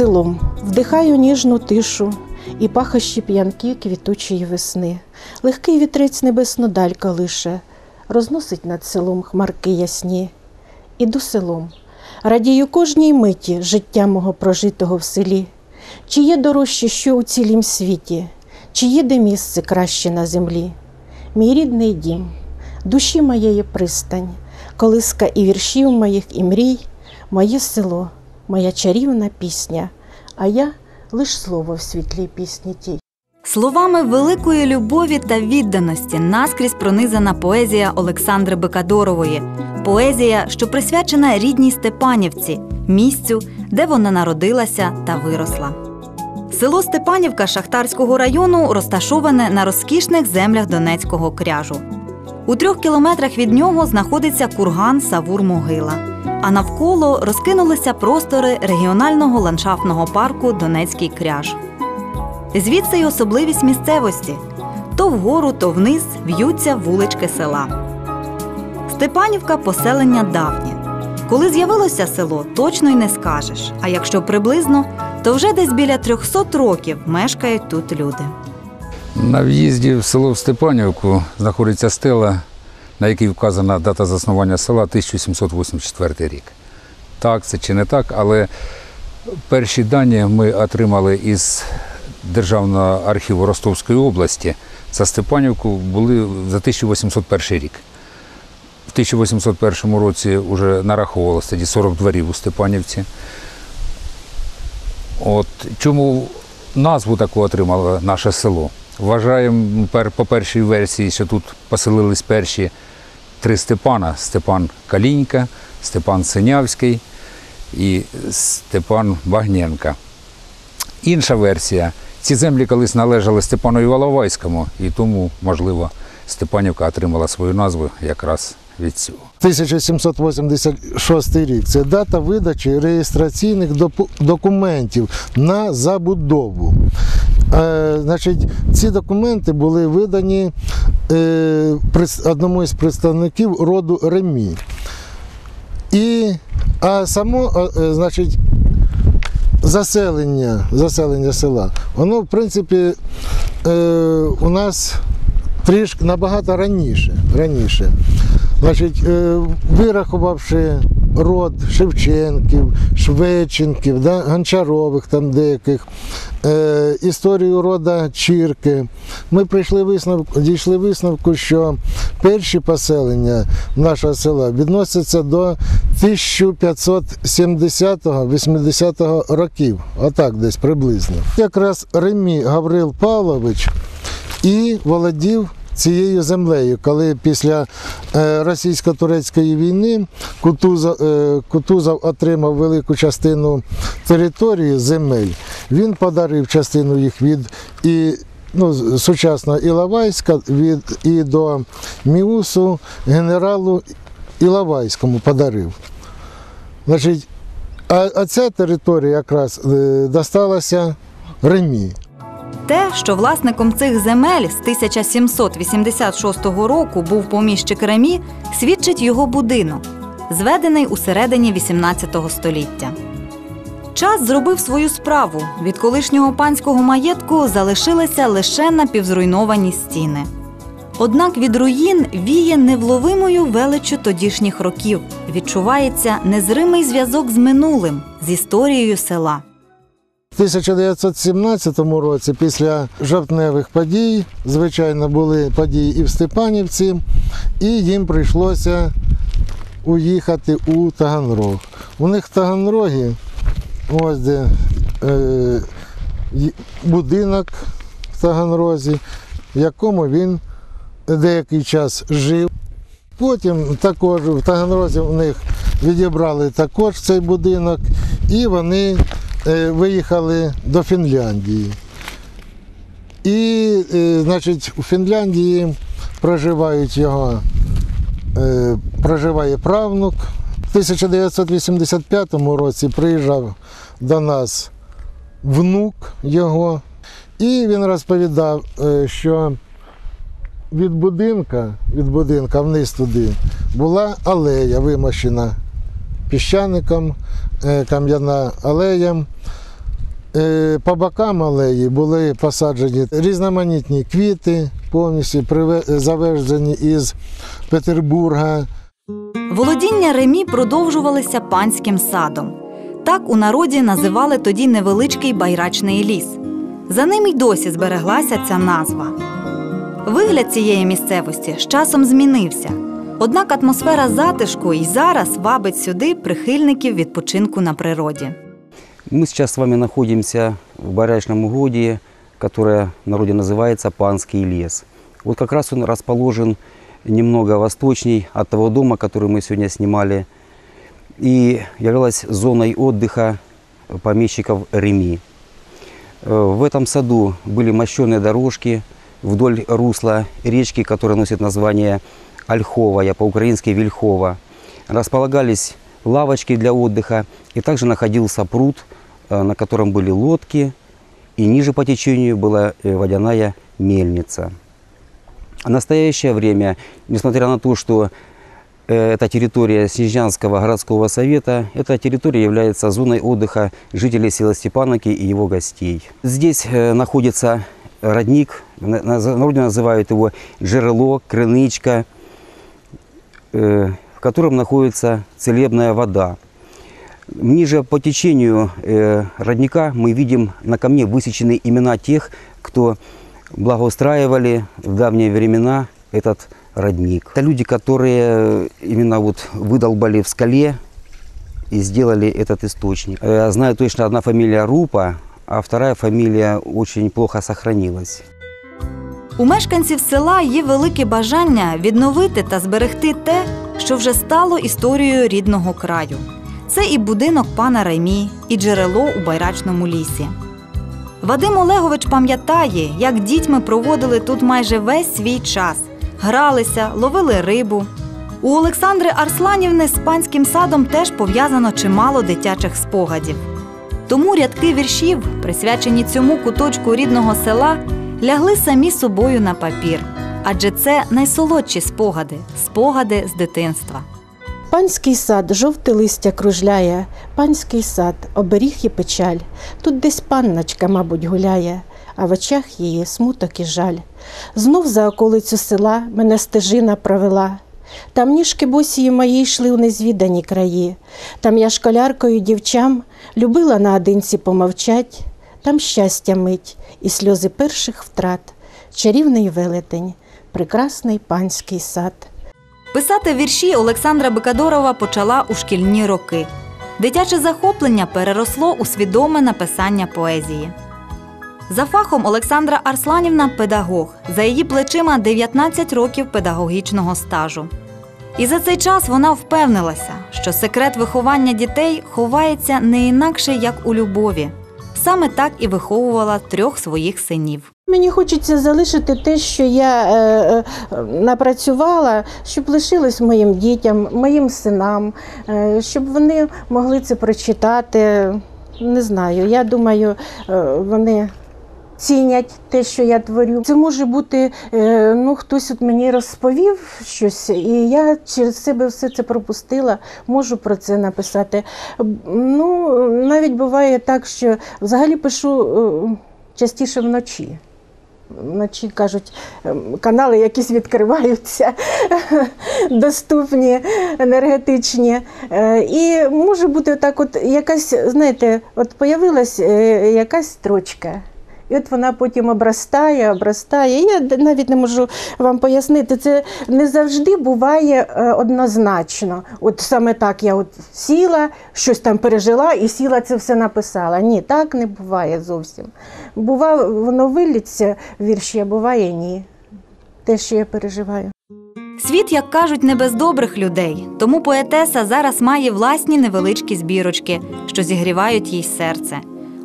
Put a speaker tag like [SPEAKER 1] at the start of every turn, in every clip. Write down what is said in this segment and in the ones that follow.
[SPEAKER 1] селом, вдихаю ніжну тишу і пахощі п'янки квітучої весни. Легкий вітрець небеснодаль лише розносить над селом хмарки ясні. Іду селом, радію кожній миті життя мого прожитого в селі. Чи є дорожче, що у цілім світі, чи є де місце краще на землі? Мій рідний дім, душі моєї пристань, колиска і віршів моїх і мрій, моє село, моя чарівна пісня, а я лиш слово в світлій пісні тій.
[SPEAKER 2] Словами великої любові та відданості наскрізь пронизана поезія Олександри Бекадорової. Поезія, що присвячена рідній Степанівці, місцю, де вона народилася та виросла. Село Степанівка Шахтарського району розташоване на розкішних землях Донецького кряжу. У трьох кілометрах від нього знаходиться курган Савур-Могила, а навколо розкинулися простори регіонального ландшафтного парку Донецький кряж. Звідси й особливість місцевості. То вгору, то вниз в'ються вулички села. Степанівка поселення давнє. Коли з'явилося село, точно й не скажеш. А якщо приблизно, то вже десь біля 300 років мешкають тут люди.
[SPEAKER 3] На в'їзді в село Степанівку знаходиться стела, на якій вказана дата заснування села 1784 рік. Так, це чи не так, але перші дані ми отримали із Державного архіву Ростовської області. За Степанівку були за 1801 рік. В 1801 році вже нараховувалося тоді 40 дворів у Степанівці. От чому назву таку отримало наше село? Вважаємо по першій версії, що тут поселились перші три Степана: Степан Калінька, Степан Синявський і Степан Багненка. Інша версія. Ці землі колись належали Степану Іваловайському, і тому, можливо, Степанівка отримала свою назву якраз від цього.
[SPEAKER 4] 1786 рік це дата видачі реєстраційних документів на забудову. Е, значить, ці документи були видані е, одному із представників роду Ремі. І, а само, е, значить, заселення, заселення села, воно, в принципі, у нас трішки набагато раніше. раніше. Значить, вирахувавши род Шевченків, Шведченків, да, Гончарових там деяких, е, історію рода Чірки, ми прийшли висновку, дійшли висновку, що перші поселення нашого села відносяться до 1570-80 років, отак десь приблизно. Якраз Ремі Гаврил Павлович і володів цією землею, коли після е, російсько-турецької війни Кутузов, е, Кутузов отримав велику частину території земель, він подарив частину їх від і ну, сучасного Іловайська від і до Міусу генералу Іловайському подарив. Значить, а, а ця територія якраз е, досталася Ремі.
[SPEAKER 2] Те, що власником цих земель з 1786 року був поміщик Ремі, свідчить його будинок, зведений у середині 18 століття. Час зробив свою справу. Від колишнього панського маєтку залишилися лише напівзруйновані стіни. Однак від руїн віє невловимою величчю тодішніх років. Відчувається незримий зв'язок з минулим, з історією села.
[SPEAKER 4] У 1917 році, після жовтневих подій, звичайно, були події і в Степанівці, і їм прийшлося уїхати у Таганрог. У них в Таганрогі, ось де е, будинок в Таганрозі, в якому він деякий час жив. Потім також в Таганрозі у них відібрали також цей будинок, і вони виїхали до Фінляндії. І, е, значить, у Фінляндії проживають його, е, проживає правнук. В 1985 році приїжджав до нас внук його, і він розповідав, е, що від будинка, від будинка вниз туди була алея вимощена піщаником, е, кам'яна алея. Е, По бокам алеї були посаджені різноманітні квіти, повністю завезені із Петербурга.
[SPEAKER 2] Володіння Ремі продовжувалися панським садом. Так у народі називали тоді невеличкий байрачний ліс. За ним й досі збереглася ця назва. Вигляд цієї місцевості з часом змінився. Однак атмосфера затишку і зараз вабить сюди прихильників відпочинку на природі.
[SPEAKER 5] Мы сейчас с вами находимся в барячном угодье, которое в народе называется Панский лес. Вот как раз он расположен немного восточней от того дома, который мы сегодня снимали, и являлась зоной отдыха помещиков Реми. Э, В этом саду были мощеные дорожки вдоль русла речки, которая носит название Ольховая, по-украински Вильхова. Располагались лавочки для отдыха, и также находился пруд, э, на котором были лодки, и ниже по течению была э, водяная мельница. В настоящее время, несмотря на то, что э, это территория Снежнянского городского совета, эта территория является зоной отдыха жителей села Степановки и его гостей. Здесь находится родник, на- называют его Джерело, Крынычка, в котором находится целебная вода. Ниже по течению э, родника мы видим на камне высечены имена тех, кто благоустраивали в давние времена этот родник. Это люди, которые именно вот выдолбали в скале и сделали этот источник. Э, Я знаю точно одна фамилия Рупа, а вторая фамилия очень плохо сохранилась.
[SPEAKER 2] У мешканців села є велике бажання відновити та зберегти те, що вже стало історією рідного краю. Це і будинок пана Раймі, і джерело у байрачному лісі. Вадим Олегович пам'ятає, як дітьми проводили тут майже весь свій час, гралися, ловили рибу. У Олександри Арсланівни з панським садом теж пов'язано чимало дитячих спогадів. Тому рядки віршів, присвячені цьому куточку рідного села, лягли самі собою на папір. Адже це найсолодші спогади, спогади з дитинства.
[SPEAKER 1] Панський сад, жовте листя кружляє, панський сад, оберіг і печаль. Тут десь панночка, мабуть, гуляє, а в очах її смуток і жаль. Знов за околицю села мене стежина провела. Там ніжки босії мої йшли у незвідані краї. Там я школяркою дівчам любила наодинці помовчать. Там щастя мить і сльози перших втрат, чарівний велетень, прекрасний панський сад.
[SPEAKER 2] Писати вірші Олександра Бекадорова почала у шкільні роки. Дитяче захоплення переросло у свідоме написання поезії. За фахом Олександра Арсланівна педагог. За її плечима 19 років педагогічного стажу. І за цей час вона впевнилася, що секрет виховання дітей ховається не інакше, як у любові. Саме так і виховувала трьох своїх синів.
[SPEAKER 1] Мені хочеться залишити те, що я е, е, напрацювала, щоб лишилось моїм дітям, моїм синам, е, щоб вони могли це прочитати. Не знаю, я думаю, е, вони цінять те, що я творю. Це може бути, е, ну, хтось от мені розповів щось, і я через себе все це пропустила, можу про це написати. Ну, навіть буває так, що взагалі пишу е, частіше вночі. Вночі кажуть, ем, канали якісь відкриваються, доступні, енергетичні. Е, І може бути так, от якась, знаєте, от появилась якась строчка. І от вона потім обростає, обростає. Я навіть не можу вам пояснити, це не завжди буває е, однозначно. От саме так я от сіла, щось там пережила і сіла це все написала. Ні, так не буває зовсім. Буває, воно виліться вірші, а буває ні. Те, що я переживаю.
[SPEAKER 2] Світ, як кажуть, не без добрих людей, тому поетеса зараз має власні невеличкі збірочки, що зігрівають їй серце.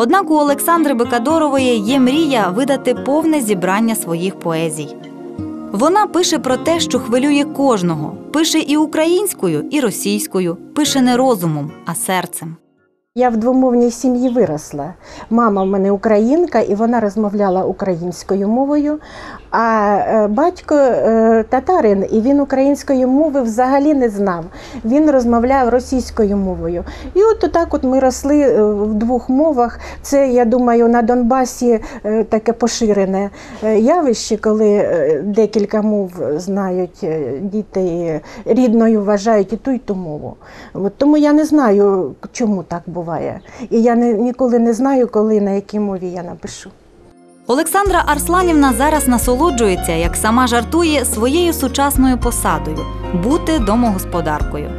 [SPEAKER 2] Однак у Олександри Бекадорової є мрія видати повне зібрання своїх поезій. Вона пише про те, що хвилює кожного, пише і українською, і російською, пише не розумом, а серцем.
[SPEAKER 1] Я в двомовній сім'ї виросла. Мама в мене українка, і вона розмовляла українською мовою. А е, батько е, татарин, і він української мови взагалі не знав. Він розмовляв російською мовою. І от так от ми росли е, в двох мовах. Це, я думаю, на Донбасі таке поширене явище, коли декілька мов знають діти рідною вважають і ту, і ту мову. От тому я не знаю, чому так буває. І я не, ніколи не знаю, коли на якій мові я напишу.
[SPEAKER 2] Олександра Арсланівна зараз насолоджується, як сама жартує, своєю сучасною посадою бути домогосподаркою.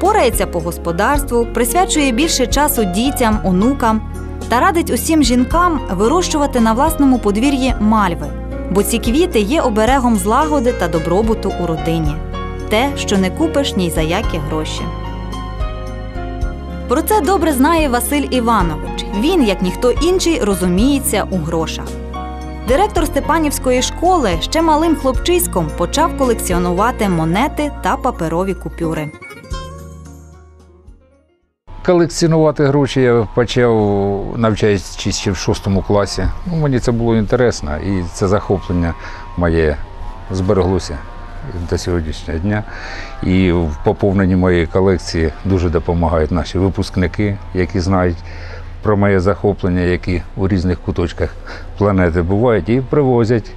[SPEAKER 2] Порається по господарству, присвячує більше часу дітям, онукам та радить усім жінкам вирощувати на власному подвір'ї мальви, бо ці квіти є оберегом злагоди та добробуту у родині те, що не купиш ні за які гроші. Про це добре знає Василь Іванович. Він, як ніхто інший, розуміється у грошах. Директор Степанівської школи ще малим хлопчиськом почав колекціонувати монети та паперові купюри.
[SPEAKER 3] Колекціонувати гроші я почав навчаючись ще в шостому класі. Ну, мені це було інтересно, і це захоплення моє збереглося до сьогоднішнього дня. І в поповненні моєї колекції дуже допомагають наші випускники, які знають про моє захоплення, які у різних куточках планети бувають, і привозять.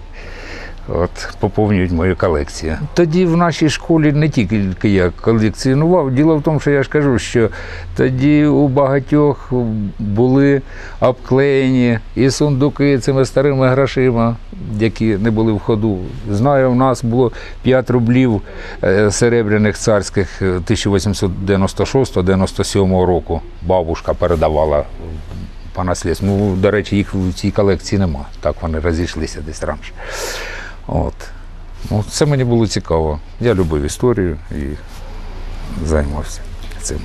[SPEAKER 3] От, поповнюють мою колекцію. Тоді в нашій школі не тільки я колекціонував. Діло в тому, що я ж кажу, що тоді у багатьох були обклеєні і сундуки цими старими грошима, які не були в ходу. Знаю, в нас було 5 рублів е, серебряних царських 1896-97 року. Бабушка передавала по наслідству. Ну, до речі, їх в цій колекції нема. Так вони розійшлися десь раніше. От. Ну, це мені було цікаво. Я любив історію і займався цим.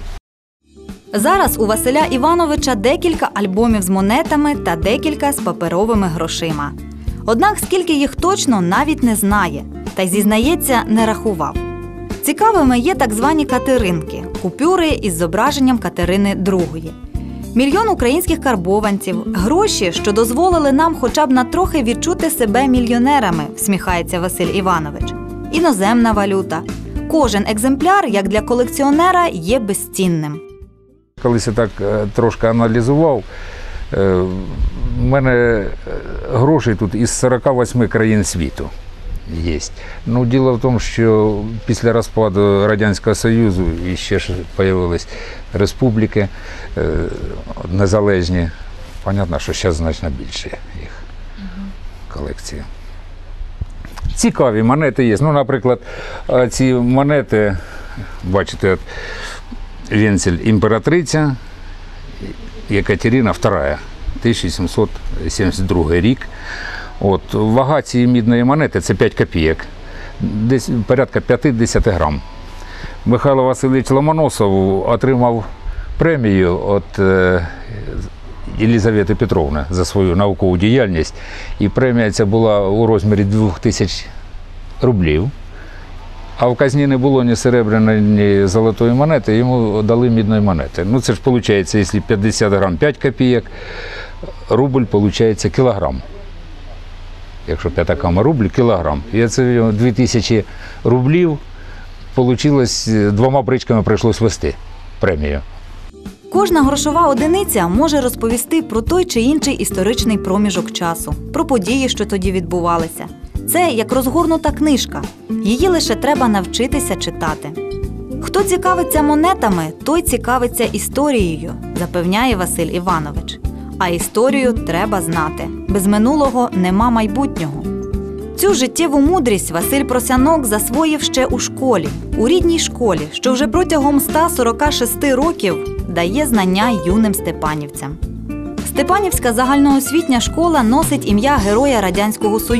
[SPEAKER 2] Зараз у Василя Івановича декілька альбомів з монетами та декілька з паперовими грошима. Однак скільки їх точно навіть не знає, та й зізнається, не рахував. Цікавими є так звані катеринки купюри із зображенням Катерини II. Мільйон українських карбованців, гроші, що дозволили нам хоча б на трохи відчути себе мільйонерами, всміхається Василь Іванович. Іноземна валюта. Кожен екземпляр, як для колекціонера, є безцінним.
[SPEAKER 3] Колись я так е, трошки аналізував. Е, В мене е, грошей тут із 48 країн світу є. Ну, діло в тому, що після розпаду Радянського Союзу і ще ж з'явились республіки е, незалежні. Понятно, що зараз значно більше їх колекція. Цікаві монети є. Ну, наприклад, е, ці монети, бачите, от, венцель імператриця Екатерина II, 1772 рік. От, вага цієї мідної монети це 5 копійок, десь порядка 50 грам. Михайло Васильович Ломоносов отримав премію від е, Єлізавети Петровни за свою наукову діяльність. І премія ця була у розмірі 2000 рублів. А в казні не було ні серебряної, ні золотої монети, йому дали мідної монети. Ну це ж виходить, якщо 50 грам 5 копійок, рубль виходить кілограм. Якщо п'ятаками рубль, кілограм. І це його 2000 рублів вийшло, двома бричками прийшлось вести премію.
[SPEAKER 2] Кожна грошова одиниця може розповісти про той чи інший історичний проміжок часу, про події, що тоді відбувалися. Це як розгорнута книжка. Її лише треба навчитися читати. Хто цікавиться монетами, той цікавиться історією, запевняє Василь Іванович. А історію треба знати. Без минулого нема майбутнього. Цю життєву мудрість Василь Просянок засвоїв ще у школі, у рідній школі, що вже протягом 146 років дає знання юним степанівцям. Степанівська загальноосвітня школа носить ім'я Героя Радянського Союзу.